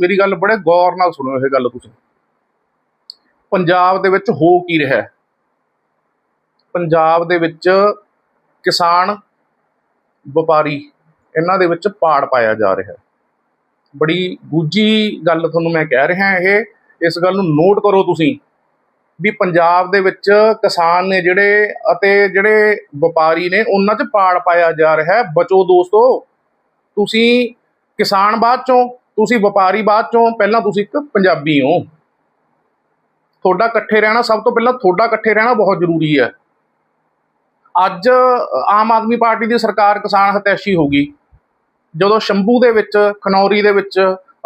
ਮੇਰੀ ਗੱਲ ਬੜੇ ਗੌਰ ਨਾਲ ਸੁਣੋ ਇਹ ਗੱਲ ਤੁਸੀਂ। ਪੰਜਾਬ ਦੇ ਵਿੱਚ ਹੋ ਕੀ ਰਿਹਾ ਹੈ? ਪੰਜਾਬ ਦੇ ਵਿੱਚ ਕਿਸਾਨ, ਵਪਾਰੀ, ਇਹਨਾਂ ਦੇ ਵਿੱਚ ਪਾੜ ਪਾਇਆ ਜਾ ਰਿਹਾ ਹੈ। ਬੜੀ ਗੁੱਜੀ ਗੱਲ ਤੁਹਾਨੂੰ ਮੈਂ ਕਹਿ ਰਿਹਾ ਇਹ। ਇਸ ਗੱਲ ਨੂੰ ਨੋਟ ਕਰੋ ਤੁਸੀਂ ਵੀ ਪੰਜਾਬ ਦੇ ਵਿੱਚ ਕਿਸਾਨ ਨੇ ਜਿਹੜੇ ਅਤੇ ਜਿਹੜੇ ਵਪਾਰੀ ਨੇ, ਉਹਨਾਂ 'ਚ ਪਾੜ ਪਾਇਆ ਜਾ ਰਿਹਾ ਹੈ। ਬਚੋ ਦੋਸਤੋ, ਤੁਸੀਂ ਕਿਸਾਨ ਬਾਅਦ ਚੋਂ ਤੁਸੀਂ ਵਪਾਰੀ ਬਾਅਦ ਚੋਂ, ਪਹਿਲਾਂ ਤੁਸੀਂ ਇੱਕ ਪੰਜਾਬੀ ਹੋ। ਤੁਹਾਡਾ ਇਕੱਠੇ ਰਹਿਣਾ, ਸਭ ਤੋਂ ਪਹਿਲਾਂ ਤੁਹਾਡਾ ਇਕੱਠੇ ਰਹਿਣਾ ਬਹੁਤ ਜ਼ਰੂਰੀ ਹੈ। ਅੱਜ ਆਮ ਆਦਮੀ ਪਾਰਟੀ ਦੀ ਸਰਕਾਰ ਕਿਸਾਨ ਹਤੈਸ਼ੀ ਹੋ ਗਈ। ਜਦੋਂ ਸ਼ੰਭੂ ਦੇ ਵਿੱਚ, ਖਨੌਰੀ ਦੇ ਵਿੱਚ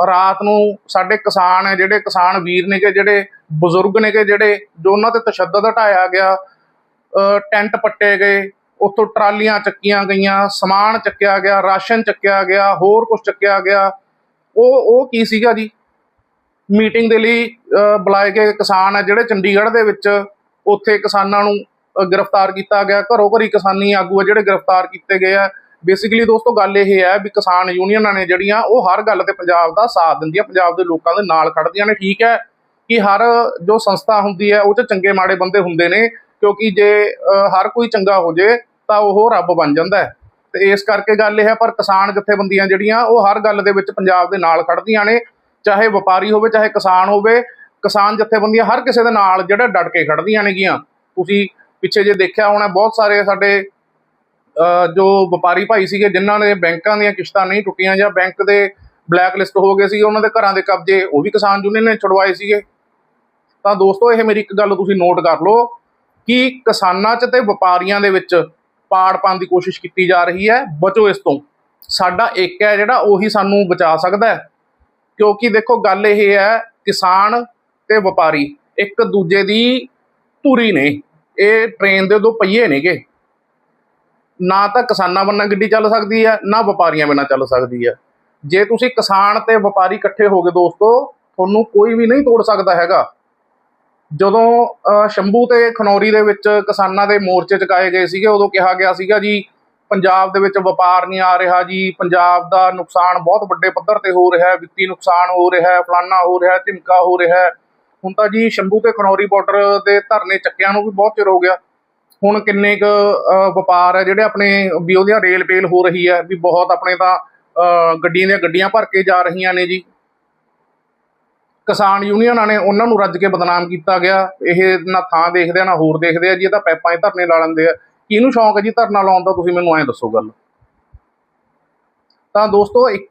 ਰਾਤ ਨੂੰ ਸਾਡੇ ਕਿਸਾਨ ਹੈ, ਜਿਹੜੇ ਕਿਸਾਨ ਵੀਰ ਨੇਗੇ, ਜਿਹੜੇ ਬਜ਼ੁਰਗ ਨੇਗੇ, ਜਿਹੜੇ ਜੋ ਉਹਨਾਂ ਤੇ ਤਸ਼ੱਦਦ ਹਟਾਇਆ ਗਿਆ ਟੈਂਟ ਪੱਟੇ ਗਏ, ਉੱਥੋਂ ਟਰਾਲੀਆਂ ਚੱਕੀਆਂ ਗਈਆਂ, ਸਮਾਨ ਚੱਕਿਆ ਗਿਆ, ਰਾਸ਼ਨ ਚੱਕਿਆ ਗਿਆ, ਹੋਰ ਕੁਝ ਚੱਕਿਆ ਗਿਆ। ਉਹ ਉਹ ਕੀ ਸੀਗਾ ਜੀ? ਮੀਟਿੰਗ ਦੇ ਲਈ ਬੁਲਾਏ ਗਏ ਕਿਸਾਨ ਆ ਜਿਹੜੇ ਚੰਡੀਗੜ੍ਹ ਦੇ ਵਿੱਚ ਉੱਥੇ ਕਿਸਾਨਾਂ ਨੂੰ ਗ੍ਰਿਫਤਾਰ ਕੀਤਾ ਗਿਆ। ਘਰੋਂ ਘਰੀ ਕਿਸਾਨੀ ਆਗੂ ਆ ਜਿਹੜੇ ਗ੍ਰਿਫਤਾਰ ਕੀਤੇ ਗਏ ਆ। ਬੇਸਿਕਲੀ ਦੋਸਤੋ, ਗੱਲ ਇਹ ਹੈ ਵੀ ਕਿਸਾਨ ਯੂਨੀਅਨਾਂ ਨੇ ਜਿਹੜੀਆਂ, ਉਹ ਹਰ ਗੱਲ ਤੇ ਪੰਜਾਬ ਦਾ ਸਾਥ ਦਿੰਦੀਆਂ, ਪੰਜਾਬ ਦੇ ਲੋਕਾਂ ਦੇ ਨਾਲ ਖੜਦੀਆਂ ਨੇ, ਠੀਕ ਹੈ? ਕਿ ਹਰ ਜੋ ਸੰਸਥਾ ਹੁੰਦੀ ਹੈ, ਉਹ 'ਚ ਚੰਗੇ ਮਾੜੇ ਬੰਦੇ ਹੁੰਦੇ ਨੇ, ਕਿਉਂਕਿ ਜੇ ਹਰ ਕੋਈ ਚੰਗਾ ਹੋ ਜੇ, ਤਾਂ ਉਹ ਰੱਬ ਬਣ ਜਾਂਦਾ ਹੈ। ਤੇ ਇਸ ਕਰਕੇ ਗੱਲ ਇਹ ਹੈ, ਪਰ ਕਿਸਾਨ ਜਥੇਬੰਦੀਆਂ ਜਿਹੜੀਆਂ, ਉਹ ਹਰ ਗੱਲ ਦੇ ਵਿੱਚ ਪੰਜਾਬ ਦੇ ਨਾਲ ਖੜਦੀਆਂ ਨੇ, ਚਾਹੇ ਵਪਾਰੀ ਹੋਵੇ, ਚਾਹੇ ਕਿਸਾਨ ਹੋਵੇ, ਕਿਸਾਨ ਜਥੇਬੰਦੀਆਂ ਹਰ ਕਿਸੇ ਦੇ ਨਾਲ ਜਿਹੜਾ ਡਟ ਕੇ ਖੜਦੀਆਂ ਨੇਗੀਆਂ। ਤੁਸੀਂ ਪਿੱਛੇ ਜੇ ਦੇਖਿਆ ਹੋਣਾ, ਬਹੁਤ ਸਾਰੇ ਸਾਡੇ ਜੋ ਵਪਾਰੀ ਭਾਈ ਸੀਗੇ, ਜਿਨ੍ਹਾਂ ਨੇ ਬੈਂਕਾਂ ਦੀਆਂ ਕਿਸ਼ਤਾਂ ਨਹੀਂ ਟੁੱਟੀਆਂ ਜਾਂ ਬੈਂਕ ਦੇ ਬਲੈਕ ਲਿਸਟ ਹੋ ਗਏ ਸੀ, ਉਹਨਾਂ ਦੇ ਘਰਾਂ ਦੇ ਕਬਜ਼ੇ, ਉਹ ਵੀ ਕਿਸਾਨ ਯੂਨੀਅਨ ਨੇ ਛੁਡਵਾਏ ਸੀਗੇ। ਤਾਂ ਦੋਸਤੋ, ਇਹ ਮੇਰੀ ਇੱਕ ਗੱਲ ਤੁਸੀਂ ਨੋਟ ਕਰ ਲਓ ਕਿ ਕਿਸਾਨਾਂ 'ਚ ਤੇ ਵਪਾਰੀਆਂ ਦੇ ਵਿੱਚ ਪਾੜ ਪਾਉਣ ਦੀ ਕੋਸ਼ਿਸ਼ ਕੀਤੀ ਜਾ ਰਹੀ ਹੈ, ਬਚੋ ਇਸ ਤੋਂ। ਸਾਡਾ ਇੱਕ ਹੈ ਜਿਹੜਾ ਉਹੀ ਸਾਨੂੰ ਬਚਾ ਸਕਦਾ ਹੈ। ਕਿਉਂਕਿ ਦੇਖੋ, ਗੱਲ ਇਹ ਹੈ, ਕਿਸਾਨ ਤੇ ਵਪਾਰੀ, ਇੱਕ ਦੂਜੇ ਦੀ ਧੁਰੀ ਨੇ, ਇਹ ਟ੍ਰੇਨ ਦੇ ਦੋ ਪਹੀਏ ਨੇਗੇ। ਨਾ ਤਾਂ ਕਿਸਾਨਾਂ ਬਿਨਾਂ ਗੱਡੀ ਚੱਲ ਸਕਦੀ ਹੈ, ਨਾ ਵਪਾਰੀਆਂ ਬਿਨਾਂ ਚੱਲ ਸਕਦੀ ਹੈ। ਜੇ ਤੁਸੀਂ ਕਿਸਾਨ ਤੇ ਵਪਾਰੀ ਇਕੱਠੇ ਹੋ ਗਏ ਦੋਸਤੋ, ਤੁਹਾਨੂੰ ਕੋਈ ਵੀ ਨਹੀਂ ਤੋੜ ਸਕਦਾ ਹੈਗਾ। ਜਦੋਂ ਸ਼ੰਭੂ ਤੇ ਖਨੌਰੀ ਦੇ ਵਿੱਚ ਕਿਸਾਨਾਂ ਦੇ ਮੋਰਚੇ ਚੁਕਾਏ ਗਏ ਸੀਗੇ, ਉਦੋਂ ਕਿਹਾ ਗਿਆ ਸੀਗਾ ਜੀ, ਪੰਜਾਬ ਦੇ ਵਿੱਚ ਵਪਾਰ ਨਹੀਂ ਆ ਰਿਹਾ ਜੀ, ਪੰਜਾਬ ਦਾ ਨੁਕਸਾਨ ਬਹੁਤ ਵੱਡੇ ਪੱਧਰ ਤੇ ਹੋ ਰਿਹਾ ਹੈ ਵਿੱਤੀ ਨੁਕਸਾਨ ਹੋ ਰਿਹਾ ਹੈ ਫਲਾਨਾ ਹੋ ਰਿਹਾ ਹੈ ਢਿਮਕਾ ਹੋ ਰਿਹਾ। ਹੈ ਹੁਣ ਤਾਂ ਜੀ, ਸ਼ੰਭੂ ਤੇ ਖਨੌਰੀ ਬਾਰਡਰ ਦੇ ਧਰਨੇ ਚੱਕਿਆਂ ਨੂੰ ਵੀ ਬਹੁਤ ਚਿਰ ਹੋ ਗਿਆ। ਹੁਣ ਕਿੰਨੇ ਕੁ ਵਪਾਰ ਹੈ ਜਿਹੜੇ ਆਪਣੇ, ਵੀ ਉਹਦੀਆਂ ਰੇਲ ਪੇਲ ਹੋ ਰਹੀ ਹੈ ਵੀ ਬਹੁਤ ਆਪਣੇ ਤਾਂ ਗੱਡੀਆਂ ਦੀਆਂ ਗੱਡੀਆਂ ਭਰ ਕੇ ਜਾ ਰਹੀਆਂ ਨੇ ਜੀ। ਕਿਸਾਨ ਯੂਨੀਅਨਾਂ ਨੇ ਉਹਨਾਂ ਨੂੰ ਰੱਜ ਕੇ ਬਦਨਾਮ ਕੀਤਾ ਗਿਆ। ਇਹ ਨਾ ਥਾਂ ਦੇਖਦੇ ਆ, ਨਾ ਹੋਰ ਦੇਖਦੇ ਆ ਜੀ। ਇਹ ਤਾਂ ਪੈਪਾਂ 'ਚ ਧਰਨੇ ਲਾ ਲੈਂਦੇ ਆ। ਕਿਹਨੂੰ ਸ਼ੌਂਕ ਹੈ ਜੀ ਧਰਨਾ ਲਾਉਣ ਦਾ? ਤੁਸੀਂ ਮੈਨੂੰ ਐਂ ਦੱਸੋ ਗੱਲ। ਤਾਂ ਦੋਸਤੋ, ਇੱਕ